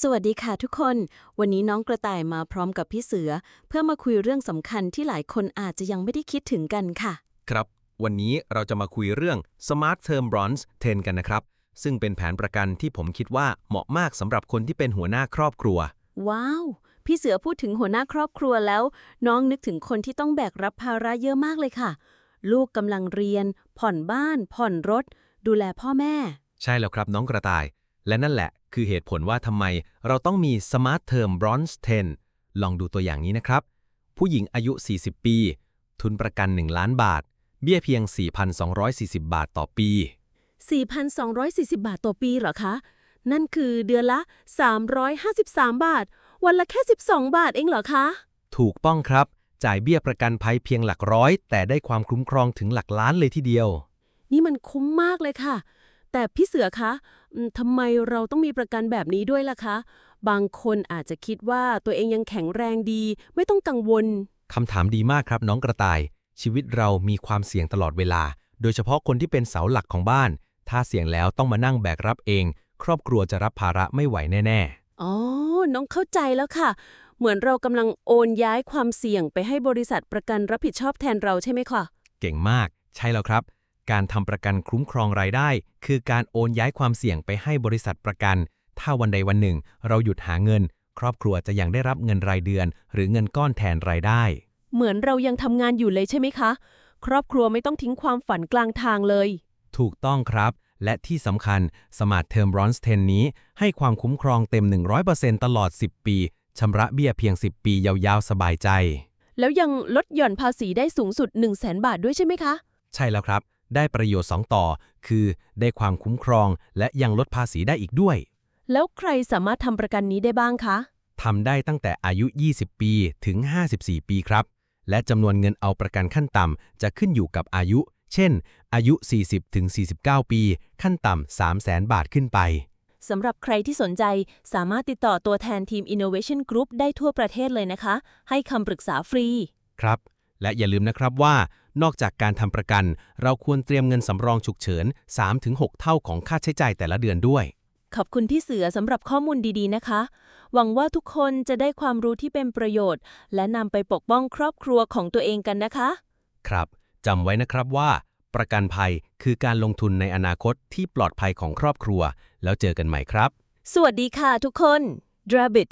สวัสดีค่ะทุกคน วันนี้น้องกระต่ายมาพร้อมกับพี่เสือ เพื่อมาคุยเรื่องสำคัญที่หลายคนอาจจะยังไม่ได้คิดถึงกันค่ะ ครับ วันนี้เราจะมาคุยเรื่อง Smart Term Bronze 10 กันนะครับ ซึ่งเป็นแผนประกันที่ผมคิดว่าเหมาะมากสำหรับคนที่เป็นหัวหน้าครอบครัว ว้าว พี่เสือพูดถึงหัวหน้าครอบครัวแล้ว น้องนึกถึงคนที่ต้องแบกรับภาระเยอะมากเลยค่ะ ลูกกำลังเรียน ผ่อนบ้าน ผ่อนรถ ดูแลพ่อแม่ ใช่แล้วครับน้องกระต่าย และนั่นแหละ คือเหตุผลว่าทำไมเราต้องมี Smart Term Bronze 10 ลองดูตัวอย่างนี้นะครับ ผู้หญิงอายุ 40 ปี ทุนประกัน 1 ล้านบาท เบี้ยเพียง 4,240 บาทต่อปี 4,240 บาทต่อปีเหรอคะ นั่นคือเดือนละ 353 บาท วันละแค่ 12 บาทเองเหรอคะ ถูกต้องครับ จ่ายเบี้ยประกันภัยเพียงหลักร้อย แต่ได้ความคุ้มครองถึงหลักล้านเลยทีเดียว นี่มันคุ้มมากเลยค่ะ แต่พี่เสือคะอืมทำไมเราต้องมีประกันแบบนี้ด้วยล่ะคะ บางคนอาจจะคิดว่าตัวเองยังแข็งแรงดี ไม่ต้องกังวลคำถามดีมากครับน้องกระต่าย ชีวิตเรามีความเสี่ยงตลอดเวลา โดยเฉพาะคนที่เป็นเสาหลักของบ้าน ถ้าเสี่ยงแล้วต้องมานั่งแบกรับเอง ครอบครัวจะรับภาระไม่ไหวแน่อ๋อ น้องเข้าใจแล้วค่ะ เหมือนเรากำลังโอนย้ายความเสี่ยงไปให้บริษัทประกันรับผิดชอบแทนเราใช่ไหมคะๆเก่งมาก ใช่แล้วครับ การทำประกันคุ้มครองรายได้ คือการโอนย้ายความเสี่ยงไปให้บริษัทประกัน ถ้าวันใดวันหนึ่ง เราหยุดหาเงิน ครอบครัวจะยังได้รับเงินรายเดือน หรือเงินก้อนแทนรายได้ เหมือนเรายังทำงานอยู่เลยใช่ไหมคะ ครอบครัวไม่ต้องทิ้งความฝันกลางทางเลย ถูกต้องครับ และที่สำคัญ Smart Term Bronze 10นี้ให้ความคุ้มครองเต็ม 100%ตลอด 10 ปีชำระเบี้ยเพียง 10 ปียาวๆ สบายใจ แล้วยังลดหย่อนภาษีได้สูงสุด 1 0 0 0 0แบาทด้วยใช่ไหมคะ ใช่แล้วครับ ได้ประโยชน์ 2 ต่อ คือได้ความคุ้มครองและยังลดภาษีได้อีกด้วย แล้วใครสามารถทำประกันนี้ได้บ้างคะทำได้ตั้งแต่อายุ 20 ปีถึง 54 ปีครับ และจำนวนเงินเอาประกันขั้นต่ำจะขึ้นอยู่กับอายุ เช่น อายุ 40ถึง49 ปี ขั้นต่ำ 300,000บาทขึ้นไปสำหรับใครที่สนใจสามารถติดต่อตัวแทนทีม Innovation Group ได้ทั่วประเทศเลยนะคะ ให้คำปรึกษาฟรี ครับ และอย่าลืมนะครับว่า นอกจากการทำประกัน เราควรเตรียมเงินสำรองฉุกเฉิน 3-6 เท่าของค่าใช้จ่ายแต่ละเดือนด้วย ขอบคุณพี่เสือสำหรับข้อมูลดีๆนะคะ หวังว่าทุกคนจะได้ความรู้ที่เป็นประโยชน์ และนำไปปกป้องครอบครัวของตัวเองกันนะคะ ครับจำไว้นะครับว่า ประกันภัยคือการลงทุนในอนาคตที่ปลอดภัยของครอบครัว แล้วเจอกันใหม่ครับ สวัสดีค่ะทุกคน Drabit